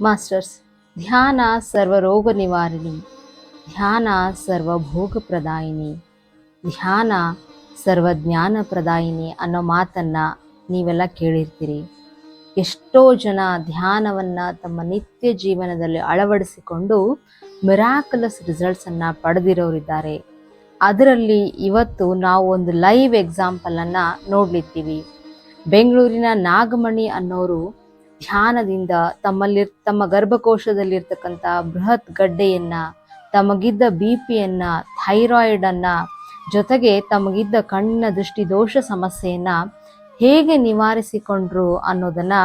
Masters, ಧ್ಯಾನ ಸರ್ವರೋಗ ನಿವಾರಣಿ, ಧ್ಯಾನ ಸರ್ವಭೋಗ ಪ್ರದಾಯಿನಿ, ಧ್ಯಾನ ಸರ್ವಜ್ಞಾನ ಪ್ರದಾಯಿನಿ ಅನ್ನೋ ಮಾತನ್ನು ನೀವೆಲ್ಲ ಕೇಳಿರ್ತೀರಿ. ಎಷ್ಟೋ ಜನ ಧ್ಯಾನವನ್ನು ತಮ್ಮ ನಿತ್ಯ ಜೀವನದಲ್ಲಿ ಅಳವಡಿಸಿಕೊಂಡು ಮಿರಾಕಲಸ್ ರಿಸಲ್ಟ್ಸನ್ನು ಪಡೆದಿರೋರಿದ್ದಾರೆ. ಅದರಲ್ಲಿ ಇವತ್ತು ನಾವು ಒಂದು ಲೈವ್ ಎಕ್ಸಾಂಪಲನ್ನು ನೋಡ್ಲಿತ್ತೀವಿ. ಬೆಂಗಳೂರಿನ ನಾಗಮಣಿ ಅನ್ನೋರು ಧ್ಯಾನದಿಂದ ತಮ್ಮಲ್ಲಿ ತಮ್ಮ ಗರ್ಭಕೋಶದಲ್ಲಿರ್ತಕ್ಕಂಥ ಬೃಹತ್ ಗಡ್ಡೆಯನ್ನ, ತಮಗಿದ್ದ ಬಿ ಪಿಯನ್ನ ಥೈರಾಯ್ಡ್ ಅನ್ನ ಜೊತೆಗೆ ತಮಗಿದ್ದ ಕಣ್ಣಿನ ದೃಷ್ಟಿ ದೋಷ ಸಮಸ್ಯೆಯನ್ನ ಹೇಗೆ ನಿವಾರಿಸಿಕೊಂಡ್ರು ಅನ್ನೋದನ್ನ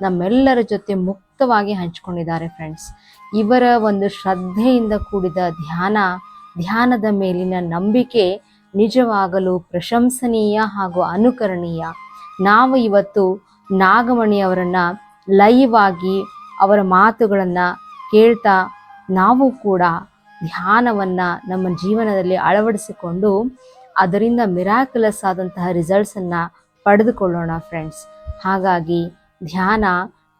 ನಮ್ಮೆಲ್ಲರ ಜೊತೆ ಮುಕ್ತವಾಗಿ ಹಂಚಿಕೊಂಡಿದ್ದಾರೆ ಫ್ರೆಂಡ್ಸ್ ಇವರ ಒಂದು ಶ್ರದ್ಧೆಯಿಂದ ಕೂಡಿದ ಧ್ಯಾನ, ಧ್ಯಾನದ ಮೇಲಿನ ನಂಬಿಕೆ ನಿಜವಾಗಲು ಪ್ರಶಂಸನೀಯ ಹಾಗೂ ಅನುಕರಣೀಯ. ನಾವು ಇವತ್ತು ನಾಗಮಣಿ ಅವರನ್ನ ಲೈವ್ ಆಗಿ ಅವರ ಮಾತುಗಳನ್ನು ಕೇಳ್ತಾ ನಾವು ಕೂಡ ಧ್ಯಾನವನ್ನು ನಮ್ಮ ಜೀವನದಲ್ಲಿ ಅಳವಡಿಸಿಕೊಂಡು ಅದರಿಂದ ಮಿರಾಕುಲಸ್ ಆದಂತಹ ರಿಸಲ್ಟ್ಸನ್ನು ಪಡೆದುಕೊಳ್ಳೋಣ ಫ್ರೆಂಡ್ಸ್ ಹಾಗಾಗಿ ಧ್ಯಾನ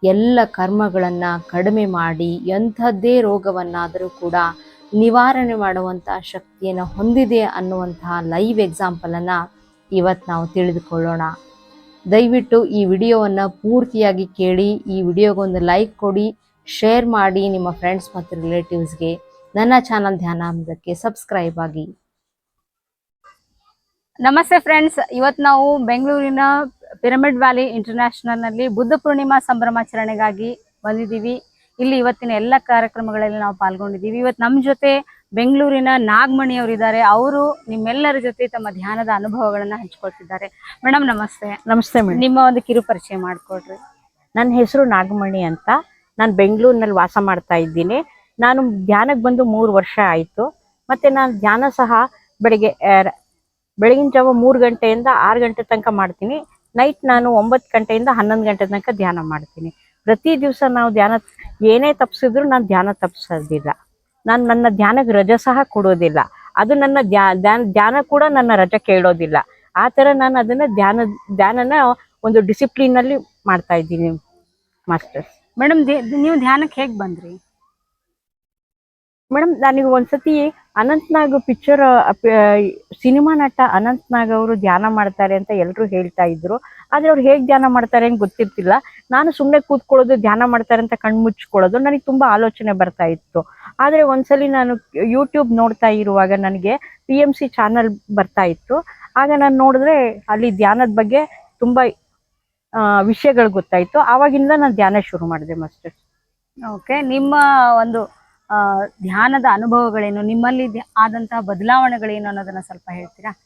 ಎಲ್ಲ ಕರ್ಮಗಳನ್ನು ಕಡಿಮೆ ಮಾಡಿ ಎಂಥದ್ದೇ ರೋಗವನ್ನಾದರೂ ಕೂಡ ನಿವಾರಣೆ ಮಾಡುವಂಥ ಶಕ್ತಿಯನ್ನು ಹೊಂದಿದೆ ಅನ್ನುವಂತಹ ಲೈವ್ ಎಕ್ಸಾಂಪಲನ್ನು ಇವತ್ತು ನಾವು ತಿಳಿದುಕೊಳ್ಳೋಣ. ದಯವಿಟ್ಟು ಈ ವಿಡಿಯೋವನ್ನು ಪೂರ್ತಿಯಾಗಿ ಕೇಳಿ, ಈ ವಿಡಿಯೋಗೊಂದು ಲೈಕ್ ಕೊಡಿ, ಶೇರ್ ಮಾಡಿ ನಿಮ್ಮ ಫ್ರೆಂಡ್ಸ್ ಮತ್ತು ರಿಲೇಟಿವ್ಸ್ಗೆ ನನ್ನ ಚಾನಲ್ ಧ್ಯಾನಾಮೃತಕ್ಕೆ ಸಬ್ಸ್ಕ್ರೈಬ್ ಆಗಿ. ನಮಸ್ತೆ ಫ್ರೆಂಡ್ಸ್ ಇವತ್ತು ನಾವು ಬೆಂಗಳೂರಿನ ಪಿರಮಿಡ್ ವ್ಯಾಲಿ ಇಂಟರ್ನ್ಯಾಷನಲ್ನಲ್ಲಿ ಬುದ್ಧ ಪೂರ್ಣಿಮಾ ಸಂಭ್ರಮಾಚರಣೆಗಾಗಿ ಬಂದಿದ್ದೀವಿ. ಇಲ್ಲಿ ಇವತ್ತಿನ ಎಲ್ಲ ಕಾರ್ಯಕ್ರಮಗಳಲ್ಲಿ ನಾವು ಪಾಲ್ಗೊಂಡಿದ್ದೀವಿ. ಇವತ್ತು ನಮ್ಮ ಜೊತೆ ಬೆಂಗಳೂರಿನ ನಾಗಮಣಿ ಅವರು ಇದ್ದಾರೆ. ಅವರು ನಿಮ್ಮೆಲ್ಲರ ಜೊತೆ ತಮ್ಮ ಧ್ಯಾನದ ಅನುಭವಗಳನ್ನ ಹಂಚ್ಕೊಳ್ತಿದ್ದಾರೆ. ಮೇಡಮ್ ನಮಸ್ತೆ. ನಮಸ್ತೆ ಮೇಡಮ್ ನಿಮ್ಮ ಒಂದು ಕಿರು ಪರಿಚಯ ಮಾಡಿಕೊಡ್ರಿ. ನನ್ನ ಹೆಸರು ನಾಗಮಣಿ ಅಂತ. ನಾನು ಬೆಂಗಳೂರಿನಲ್ಲಿ ವಾಸ ಮಾಡ್ತಾ ಇದ್ದೀನಿ. ನಾನು ಧ್ಯಾನಕ್ಕೆ ಬಂದು ಮೂರು ವರ್ಷ ಆಯಿತು. ಮತ್ತು ನಾನು ಧ್ಯಾನ ಸಹ ಬೆಳಿಗ್ಗೆ ಬೆಳಗಿನ ಜಾವ ಮೂರು ಗಂಟೆಯಿಂದ ಆರು ಗಂಟೆ ತನಕ ಮಾಡ್ತೀನಿ. ನೈಟ್ ನಾನು ಒಂಬತ್ತು ಗಂಟೆಯಿಂದ ಹನ್ನೊಂದು ಗಂಟೆ ತನಕ ಧ್ಯಾನ ಮಾಡ್ತೀನಿ. ಪ್ರತಿ ದಿವಸ ನಾವು ಧ್ಯಾನ ಏನೇ ತಪ್ಪಿಸಿದ್ರು ನಾನು ಧ್ಯಾನ ತಪ್ಪಿಸೋದಿಲ್ಲ ನಾನು ನನ್ನ ಧ್ಯಾನಕ್ಕೆ ರಜ ಸಹ ಕೊಡೋದಿಲ್ಲ. ಅದು ನನ್ನ ಧ್ಯಾನ ಧ್ಯಾನ ಕೂಡ ನನ್ನ ರಜ ಕೇಳೋದಿಲ್ಲ. ಆ ಥರ ನಾನು ಅದನ್ನು ಧ್ಯಾನ, ಧ್ಯಾನನ ಒಂದು ಡಿಸಿಪ್ಲಿನಲ್ಲಿ ಮಾಡ್ತಾ ಇದ್ದೀನಿ ಮಾಸ್ಟರ್ಸ್ ಮೇಡಮ್ ನೀವು ಧ್ಯಾನಕ್ಕೆ ಹೇಗೆ ಬಂದ್ರಿ? ಮೇಡಮ್ ನನಗೆ ಒಂದ್ಸತಿ ಅನಂತ್ನಾಗ್ ಪಿಕ್ಚರ್ ಸಿನಿಮಾ ನಟ ಅನಂತ್ನಾಗ್ ಅವರು ಧ್ಯಾನ ಮಾಡ್ತಾರೆ ಅಂತ ಎಲ್ಲರೂ ಹೇಳ್ತಾ ಇದ್ರು. ಆದ್ರೆ ಅವ್ರು ಹೇಗೆ ಧ್ಯಾನ ಮಾಡ್ತಾರೆ ಅಂತ ಗೊತ್ತಿರ್ತಿಲ್ಲ. ನಾನು ಸುಮ್ಮನೆ ಕೂತ್ಕೊಳ್ಳೋದು, ಧ್ಯಾನ ಮಾಡ್ತಾರೆ ಅಂತ ಕಣ್ಣು ಮುಚ್ಕೊಳ್ಳೋದು ನನಗೆ ತುಂಬಾ ಆಲೋಚನೆ ಬರ್ತಾ ಇತ್ತು. ಆದ್ರೆ ಒಂದ್ಸಲಿ ನಾನು ಯೂಟ್ಯೂಬ್ ನೋಡ್ತಾ ಇರುವಾಗ ನನಗೆ ಪಿ ಎಂ ಸಿ ಚಾನಲ್ ಬರ್ತಾ ಇತ್ತು. ಆಗ ನಾನು ನೋಡಿದ್ರೆ ಅಲ್ಲಿ ಧ್ಯಾನದ ಬಗ್ಗೆ ತುಂಬಾ ವಿಷಯಗಳು ಗೊತ್ತಾಯ್ತು. ಆವಾಗಿಂದ ನಾನು ಧ್ಯಾನ ಶುರು ಮಾಡಿದೆ ಮಾಸ್ಟರ್ ಓಕೆ ನಿಮ್ಮ ಒಂದು ಧ್ಯಾನದ ಅನುಭವಗಳೇನು, ನಿಮ್ಮಲ್ಲಿ ಆದಂತಹ ಬದಲಾವಣೆಗಳೇನು ಅನ್ನೋದನ್ನ ಸ್ವಲ್ಪ ಹೇಳ್ತೀರಾ?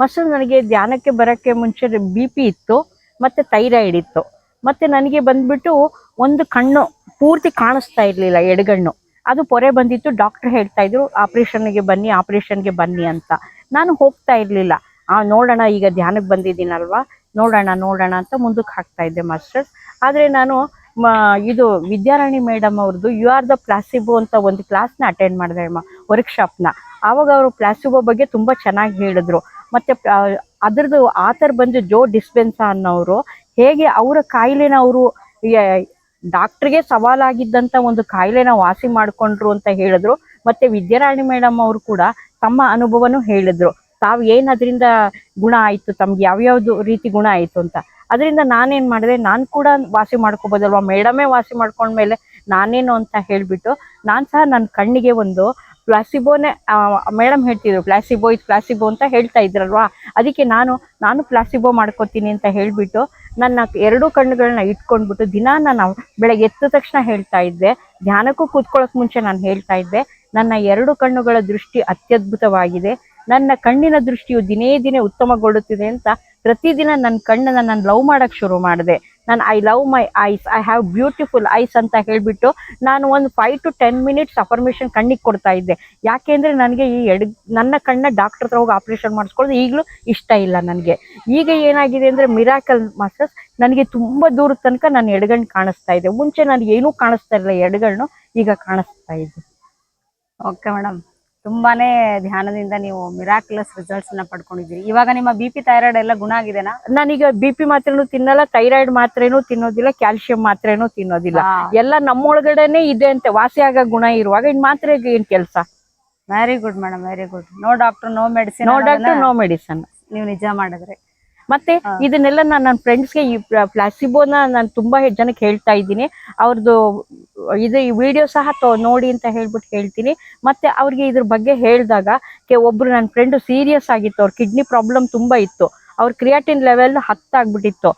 ಮಸ್ಟರ್ ನನಗೆ ಧ್ಯಾನಕ್ಕೆ ಬರೋಕ್ಕೆ ಮುಂಚೆ ಬಿ ಪಿ ಇತ್ತು, ಮತ್ತೆ ಥೈರಾಯ್ಡ್ ಇತ್ತು. ಮತ್ತೆ ನನಗೆ ಬಂದ್ಬಿಟ್ಟು ಒಂದು ಕಣ್ಣು ಪೂರ್ತಿ ಕಾಣಿಸ್ತಾ ಇರಲಿಲ್ಲ, ಎಡಗಣ್ಣು. ಅದು ಪೊರೆ ಬಂದಿತ್ತು, ಡಾಕ್ಟರ್ ಹೇಳ್ತಾ ಇದ್ರು, ಆಪ್ರೇಷನ್ಗೆ ಬನ್ನಿ ಆಪ್ರೇಷನ್ಗೆ ಬನ್ನಿ ಅಂತ. ನಾನು ಹೋಗ್ತಾ ಇರಲಿಲ್ಲ. ಆ, ನೋಡೋಣ, ಈಗ ಧ್ಯಾನಕ್ಕೆ ಬಂದಿದ್ದೀನಲ್ವಾ? ನೋಡೋಣ ನೋಡೋಣ ಅಂತ ಮುಂದಕ್ಕೆ ಹಾಕ್ತಾ ಇದ್ದೆ ಮಾಸ್ಟರ್ಸ್. ಆದರೆ ನಾನು ಇದು ವಿದ್ಯಾರಾಣಿ ಮೇಡಮ್ ಅವ್ರದ್ದು ಯು ಆರ್ ದ ಪ್ಲಾಸಿಬೋ ಅಂತ ಒಂದು ಕ್ಲಾಸ್ನ ಅಟೆಂಡ್ ಮಾಡಿದೆ ವರ್ಕ್ಶಾಪ್ನ ಆವಾಗ ಅವರು ಪ್ಲಾಸಿಬೋ ಬಗ್ಗೆ ತುಂಬ ಚೆನ್ನಾಗಿ ಹೇಳಿದ್ರು. ಮತ್ತೆ ಅದರದ್ದು ಆತರ್ ಬಂದು ಜೋ ಡಿಸ್ಪೆನ್ಸ ಅನ್ನೋರು ಹೇಗೆ ಅವರ ಕಾಯಿಲೆನ ಅವರು ಡಾಕ್ಟ್ರಿಗೆ ಸವಾಲಾಗಿದ್ದಂಥ ಒಂದು ಕಾಯಿಲೆನ ವಾಸಿ ಮಾಡ್ಕೊಂಡ್ರು ಅಂತ ಹೇಳಿದ್ರು. ಮತ್ತೆ ವಿದ್ಯಾರಾಣಿ ಮೇಡಮ್ ಅವರು ಕೂಡ ತಮ್ಮ ಅನುಭವನೂ ಹೇಳಿದ್ರು. ತಾವು ಏನು ಅದರಿಂದ ಗುಣ ಆಯಿತು, ತಮ್ಗೆ ಯಾವ್ಯಾವ್ದು ರೀತಿ ಗುಣ ಆಯಿತು ಅಂತ. ಅದರಿಂದ ನಾನೇನ್ ಮಾಡಿದೆ, ನಾನು ಕೂಡ ವಾಸಿ ಮಾಡ್ಕೋಬೋದಲ್ವಾ? ಮೇಡಮೇ ವಾಸಿ ಮಾಡ್ಕೊಂಡ್ಮೇಲೆ ನಾನೇನು ಅಂತ ಹೇಳ್ಬಿಟ್ಟು ನಾನು ಸಹ ನನ್ನ ಕಣ್ಣಿಗೆ ಒಂದು ಪ್ಲಾಸಿಬೋನೇ ಮೇಡಮ್ ಹೇಳ್ತಿದ್ರು, ಪ್ಲಾಸಿಬೋ, ಇದು ಪ್ಲಾಸಿಬೋ ಅಂತ ಹೇಳ್ತಾ ಇದ್ರಲ್ವಾ? ಅದಕ್ಕೆ ನಾನು ನಾನು ಪ್ಲಾಸಿಬೋ ಮಾಡ್ಕೋತೀನಿ ಅಂತ ಹೇಳ್ಬಿಟ್ಟು ನನ್ನ ಎರಡೂ ಕಣ್ಣುಗಳನ್ನ ಇಟ್ಕೊಂಡ್ಬಿಟ್ಟು ದಿನ ನಾನು ಬೆಳಗ್ಗೆ ಎದ್ದ ತಕ್ಷಣ ಹೇಳ್ತಾ ಇದ್ದೆ. ಧ್ಯಾನಕ್ಕೂ ಕೂತ್ಕೊಳ್ಳೋಕೆ ಮುಂಚೆ ನಾನು ಹೇಳ್ತಾ ಇದ್ದೆ. ನನ್ನ ಎರಡು ಕಣ್ಣುಗಳ ದೃಷ್ಟಿ ಅತ್ಯದ್ಭುತವಾಗಿದೆ. ನನ್ನ ಕಣ್ಣಿನ ದೃಷ್ಟಿಯು ದಿನೇ ದಿನೇ ಉತ್ತಮಗೊಳ್ಳುತ್ತಿದೆ ಅಂತ ಪ್ರತಿದಿನ ನನ್ನ ಕಣ್ಣನ್ನ ನಾನು ಲವ್ ಮಾಡಕ್ ಶುರು ಮಾಡಿದೆ. ನಾನು I love my eyes I have beautiful eyes ಅಂತ ಹೇಳ್ಬಿಟ್ಟು ನಾನು ಒಂದು five to ten minutes affirmation ಕಣ್ಣಿಗೆ ಕೊಡ್ತಾ ಇದ್ದೆ. ಯಾಕೆಂದ್ರೆ ನನಗೆ ಈ ಎಡ್, ನನ್ನ ಕಣ್ಣ ಡಾಕ್ಟರ್ ಹತ್ರ ಹೋಗಿ ಆಪರೇಷನ್ ಮಾಡಿಸ್ಕೊಳ್ಳೋದು ಈಗಲೂ ಇಷ್ಟ ಇಲ್ಲ ನನಗೆ. ಈಗ ಏನಾಗಿದೆ ಅಂದ್ರೆ ಮಿರಾಕಲ್ ಮಾಸ್ಟರ್ಸ್ ನನಗೆ ತುಂಬಾ ದೂರದ ತನಕ ನಾನು ಎಡಗಣ್ಣು ಕಾಣಿಸ್ತಾ ಇದೆ. ಮುಂಚೆ ನನಗೆ ಏನೂ ಕಾಣಿಸ್ತಾ ಇರಲಿಲ್ಲ ಎಡಗಣ್ಣು ಈಗ ಕಾಣಿಸ್ತಾ ಇದೆ. ಓಕೆ ಮೇಡಮ್ ತುಂಬಾನೇ ಧ್ಯಾನದಿಂದ ನೀವು ಮಿರಾಕ್ಯುಲಸ್ ರಿಸಲ್ಟ್ಸ್ನ ಪಡ್ಕೊಂಡಿದ್ದೀರಿ. ಇವಾಗ ನಿಮ್ಮ ಬಿ ಪಿ ಥೈರಾಯ್ಡ್ ಎಲ್ಲ ಗುಣ ಆಗಿದೆನಾ? ನಾನೀಗ ಬಿ ಪಿ ಮಾತ್ರೆನೂ ತಿನ್ನಲ್ಲ ಥೈರಾಯ್ಡ್ ಮಾತ್ರೆನೂ ತಿನ್ನೋದಿಲ್ಲ ಕ್ಯಾಲ್ಸಿಯಂ ಮಾತ್ರೆನೂ ತಿನ್ನೋದಿಲ್ಲ. ಎಲ್ಲ ನಮ್ಮೊಳಗಡೆನೆ ಇದೆ ಅಂತ ವಾಸಿ ಆಗೋ ಗುಣ ಇರುವಾಗ ಇನ್ ಮಾತ್ರೆಗೆ ಏನ್ ಕೆಲಸ? Very good madam very good no doctor no medicine no doctor no medicine ನೀವು ನಿಜ ಮಾಡಿದ್ರೆ. ಮತ್ತೆ ಇದನ್ನೆಲ್ಲ ನಾನು ನನ್ನ ಫ್ರೆಂಡ್ಸ್ಗೆ ಈ ಪ್ಲಾಸಿಬೋನ ನಾನು ತುಂಬಾ ಜನಕ್ಕೆ ಹೇಳ್ತಾ ಇದ್ದೀನಿ. ಅವ್ರದ್ದು ಇದು ಈ ವಿಡಿಯೋ ಸಹ ತೊ ನೋಡಿ ಅಂತ ಹೇಳ್ಬಿಟ್ಟು ಹೇಳ್ತೀನಿ. ಮತ್ತೆ ಅವ್ರಿಗೆ ಇದ್ರ ಬಗ್ಗೆ ಹೇಳಿದಾಗ ಕೆ ಒಬ್ರು ನನ್ನ ಫ್ರೆಂಡ್ ಸೀರಿಯಸ್ ಆಗಿತ್ತು. ಅವ್ರ ಕಿಡ್ನಿ ಪ್ರಾಬ್ಲಮ್ ತುಂಬಾ ಇತ್ತು. ಅವ್ರ ಕ್ರಿಯಾಟಿನ್ ಲೆವೆಲ್ ಹತ್ತಾಗ್ಬಿಟ್ಟಿತ್ತು.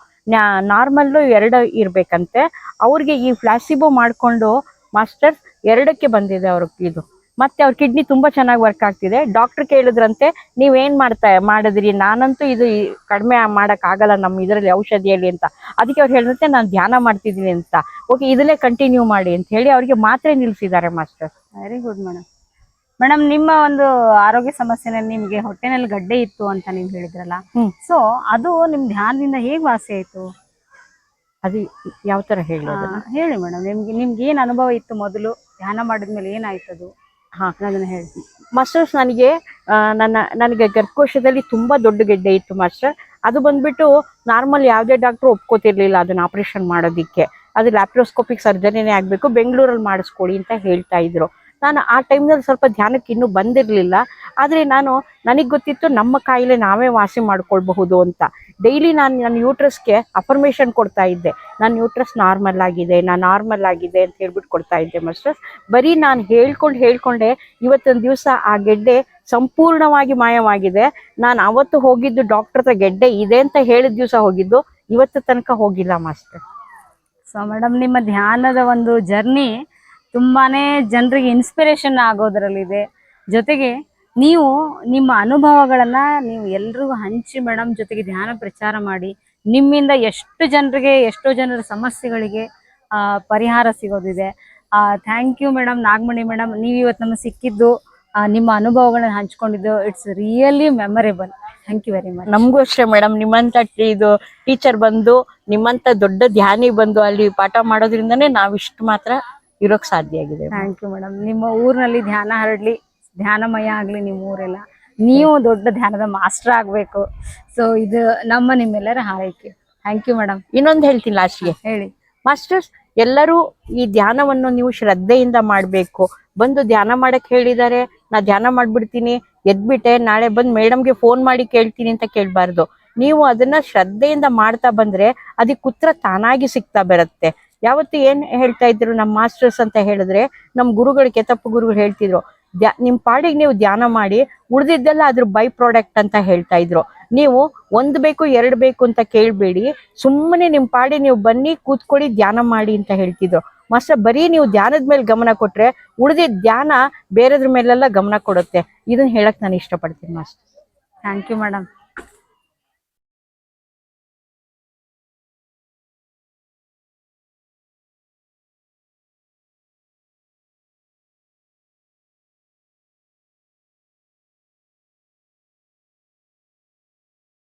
ನಾರ್ಮಲ್ಲು ಎರಡು ಇರ್ಬೇಕಂತೆ. ಅವ್ರಿಗೆ ಈ ಫ್ಲಾಸಿಬೋ ಮಾಡ್ಕೊಂಡು ಮಾಸ್ಟರ್ಸ್ ಎರಡಕ್ಕೆ ಬಂದಿದೆ ಅವ್ರಿಗೆ ಇದು. ಮತ್ತೆ ಅವ್ರ ಕಿಡ್ನಿ ತುಂಬಾ ಚೆನ್ನಾಗಿ ವರ್ಕ್ ಆಗ್ತಿದೆ. ಡಾಕ್ಟರ್ ಕೇಳಿದ್ರಂತೆ ನೀವೇನ್ ಮಾಡ್ತಾ ಮಾಡಿದ್ರಿ? ನಾನಂತೂ ಇದು ಕಡಿಮೆ ಮಾಡಕ್ ಆಗಲ್ಲ ನಮ್ಮ ಇದರಲ್ಲಿ ಔಷಧಿಯಲ್ಲಿ ಅಂತ. ಅದಕ್ಕೆ ಅವ್ರು ಹೇಳಿದಂತೆ ನಾನು ಧ್ಯಾನ ಮಾಡ್ತಿದ್ದೀನಿ ಅಂತ. ಓಕೆ ಇದನ್ನೇ ಕಂಟಿನ್ಯೂ ಮಾಡಿ ಅಂತ ಹೇಳಿ ಅವ್ರಿಗೆ ಮಾತ್ರೆ ನಿಲ್ಸಿದ್ದಾರೆ master. Very good madam madam ನಿಮ್ಮ ಒಂದು ಆರೋಗ್ಯ ಸಮಸ್ಯೆನಲ್ಲಿ ನಿಮ್ಗೆ ಹೊಟ್ಟೆನಲ್ಲಿ ಗಡ್ಡೆ ಇತ್ತು ಅಂತ ನೀವು ಹೇಳಿದ್ರಲ್ಲ. ಸೊ ಅದು ನಿಮ್ ಧ್ಯಾನದಿಂದ ಹೇಗ್ ವಾಸಿ ಆಯ್ತು? ಅದು ಯಾವ ತರ ಹೇಳಿ ಹೇಳಿ ಮೇಡಮ್ ನಿಮ್ಗೆ ನಿಮ್ಗೆ ಏನ್ ಅನುಭವ ಇತ್ತು ಮೊದಲು? ಧ್ಯಾನ ಮಾಡಿದ್ಮೇಲೆ ಏನಾಯ್ತದು? ಹಾ. ಅದನ್ನ ಹೇಳಿ ಮಾಸ್ಟರ್ಸ್ ನನಗೆ ನನ್ನ, ನನಗೆ ಗರ್ಭಕೋಶದಲ್ಲಿ ತುಂಬಾ ದೊಡ್ಡ ಗೆಡ್ಡೆ ಇತ್ತು ಮಾಸ್ಟರ್. ಅದು ಬಂದ್ಬಿಟ್ಟು ನಾರ್ಮಲ್ ಯಾವುದೇ ಡಾಕ್ಟರ್ ಒಪ್ಕೋತಿರ್ಲಿಲ್ಲ ಅದನ್ನ ಆಪರೇಷನ್ ಮಾಡೋದಿಕ್ಕೆ. ಅದು ಲ್ಯಾಪ್ರೋಸ್ಕೋಪಿಕ್ ಸರ್ಜರಿನೇ ಆಗಬೇಕು, ಬೆಂಗಳೂರಲ್ಲಿ ಮಾಡಿಸ್ಕೊಳ್ಳಿ ಅಂತ ಹೇಳ್ತಾ ಇದ್ರು. ನಾನು ಆ ಟೈಮ್ನಲ್ಲಿ ಸ್ವಲ್ಪ ಧ್ಯಾನಕ್ಕೆ ಇನ್ನೂ ಬಂದಿರಲಿಲ್ಲ. ಆದರೆ ನಾನು ನನಗೆ ಗೊತ್ತಿತ್ತು ನಮ್ಮ ಕಾಯಿಲೆ ನಾವೇ ವಾಸಿ ಮಾಡ್ಕೊಳ್ಬಹುದು ಅಂತ. ಡೈಲಿ ನಾನು ನನ್ನ ಯೂಟ್ರಸ್ಗೆ ಅಫರ್ಮೇಷನ್ ಕೊಡ್ತಾ ಇದ್ದೆ. ನನ್ನ ಯೂಟ್ರಸ್ ನಾರ್ಮಲ್ ಆಗಿದೆ, ನಾನು ನಾರ್ಮಲ್ ಆಗಿದೆ ಅಂತ ಹೇಳ್ಬಿಟ್ಟು ಕೊಡ್ತಾ ಇದ್ದೆ ಮಾಸ್ಟರ್ಸ್ ಬರೀ ನಾನು ಹೇಳ್ಕೊಂಡು ಹೇಳ್ಕೊಂಡೆ ಇವತ್ತೊಂದು ದಿವಸ ಆ ಗೆಡ್ಡೆ ಸಂಪೂರ್ಣವಾಗಿ ಮಾಯವಾಗಿದೆ. ನಾನು ಅವತ್ತು ಹೋಗಿದ್ದು ಡಾಕ್ಟರ್ ಹತ್ರ ಗೆಡ್ಡೆ ಇದೆ ಅಂತ ಹೇಳಿದ ದಿವಸ ಹೋಗಿದ್ದು, ಇವತ್ತು ತನಕ ಹೋಗಿಲ್ಲ ಮಾಸ್ಟರ್ ಸೊ ಮೇಡಮ್ ನಿಮ್ಮ ಧ್ಯಾನದ ಒಂದು ಜರ್ನಿ ತುಂಬಾನೇ ಜನರಿಗೆ ಇನ್ಸ್ಪಿರೇಷನ್ ಆಗೋದ್ರಲ್ಲಿದೆ. ಜೊತೆಗೆ ನೀವು ನಿಮ್ಮ ಅನುಭವಗಳನ್ನ ನೀವು ಎಲ್ರಿಗೂ ಹಂಚಿ ಮೇಡಮ್ ಜೊತೆಗೆ ಧ್ಯಾನ ಪ್ರಚಾರ ಮಾಡಿ, ನಿಮ್ಮಿಂದ ಎಷ್ಟು ಜನರಿಗೆ, ಎಷ್ಟೋ ಜನರ ಸಮಸ್ಯೆಗಳಿಗೆ ಪರಿಹಾರ ಸಿಗೋದಿದೆ. Thank you madam Nagamani madam ನೀವು ಇವತ್ತು ನಮಗೆ ಸಿಕ್ಕಿದ್ದು ನಿಮ್ಮ ಅನುಭವಗಳನ್ನ ಹಂಚ್ಕೊಂಡಿದ್ದು it's really memorable thank you very much ನಮಗೂ ಅಷ್ಟೇ ಮೇಡಮ್ ನಿಮ್ಮಂತ ಇದು ಟೀಚರ್ ಬಂದು, ನಿಮ್ಮಂತ ದೊಡ್ಡ ಧ್ಯಾನಿ ಬಂದು ಅಲ್ಲಿ ಪಾಠ ಮಾಡೋದ್ರಿಂದನೇ ನಾವಿಷ್ಟು ಮಾತ್ರ ಇರೋಕ್ ಸಾಧ್ಯ ಆಗಿದೆ ಥ್ಯಾಂಕ್ ಯು ಮೇಡಮ್ ನಿಮ್ಮ ಊರಿನಲ್ಲಿ ಧ್ಯಾನ ಹರಡ್ಲಿ ಧ್ಯಾನಮಯ ಆಗಲಿ ನಿಮ್ಮ ಊರೆಲ್ಲ. ನೀವು ದೊಡ್ಡ ಧ್ಯಾನದ ಮಾಸ್ಟರ್ ಆಗಬೇಕು. ಸೊ ಇದು ನಮ್ಮ ನಿಮ್ಮೆಲ್ಲರ ಹಾರೈಕೆ. ಥ್ಯಾಂಕ್ ಯು ಮೇಡಮ್ ಇನ್ನೊಂದು ಹೇಳ್ತೀನಿ ಲಾಸ್ಟ್ಗೆ ಹೇಳಿ. ಮಾಸ್ಟರ್ಸ್ ಎಲ್ಲರೂ ಈ ಧ್ಯಾನವನ್ನು ನೀವು ಶ್ರದ್ಧೆಯಿಂದ ಮಾಡಬೇಕು. ಬಂದು ಧ್ಯಾನ ಮಾಡಕ್ ಹೇಳಿದ್ದಾರೆ ನಾ ಧ್ಯಾನ ಮಾಡ್ಬಿಡ್ತೀನಿ ಎದ್ಬಿಟ್ಟೆ ನಾಳೆ ಬಂದು ಮೇಡಮ್ಗೆ ಫೋನ್ ಮಾಡಿ ಕೇಳ್ತೀನಿ ಅಂತ ಕೇಳಬಾರ್ದು. ನೀವು ಅದನ್ನ ಶ್ರದ್ಧೆಯಿಂದ ಮಾಡ್ತಾ ಬಂದ್ರೆ ಅದಕ್ಕೆ ಉತ್ತರ ತಾನಾಗಿ ಸಿಗ್ತಾ ಬರುತ್ತೆ. ಯಾವತ್ತು ಏನ್ ಹೇಳ್ತಾ ಇದ್ರು ನಮ್ಮ ಮಾಸ್ಟರ್ಸ್ ಅಂತ ಹೇಳಿದ್ರೆ ನಮ್ಮ ಗುರುಗಳು ತಪ್ಪು ಗುರುಗಳು ಹೇಳ್ತಿದ್ರು, ದ್ಯಾ, ನಿಮ್ ಪಾಡಿಗೆ ನೀವು ಧ್ಯಾನ ಮಾಡಿ ಉಳಿದಿದ್ದೆಲ್ಲ ಅದ್ರ ಬೈ ಪ್ರಾಡಕ್ಟ್ ಅಂತ ಹೇಳ್ತಾ ಇದ್ರು. ನೀವು ಒಂದ್ ಬೇಕು, ಎರಡು ಬೇಕು ಅಂತ ಕೇಳ್ಬೇಡಿ, ಸುಮ್ಮನೆ ನಿಮ್ ಪಾಡಿ ನೀವು ಬನ್ನಿ, ಕೂತ್ಕೊಳ್ಳಿ, ಧ್ಯಾನ ಮಾಡಿ ಅಂತ ಹೇಳ್ತಿದ್ರು. ಮಾಸ್ಟರ್, ಬರೀ ನೀವು ಧ್ಯಾನದ ಮೇಲೆ ಗಮನ ಕೊಟ್ರೆ ಉಳಿದಿದ್ದ ಧ್ಯಾನ ಬೇರೆದ್ರ ಮೇಲೆಲ್ಲ ಗಮನ ಕೊಡುತ್ತೆ. ಇದನ್ನ ಹೇಳಕ್ ನಾನು ಇಷ್ಟಪಡ್ತೀನಿ ಮಾಸ್ಟರ್. Thank you madam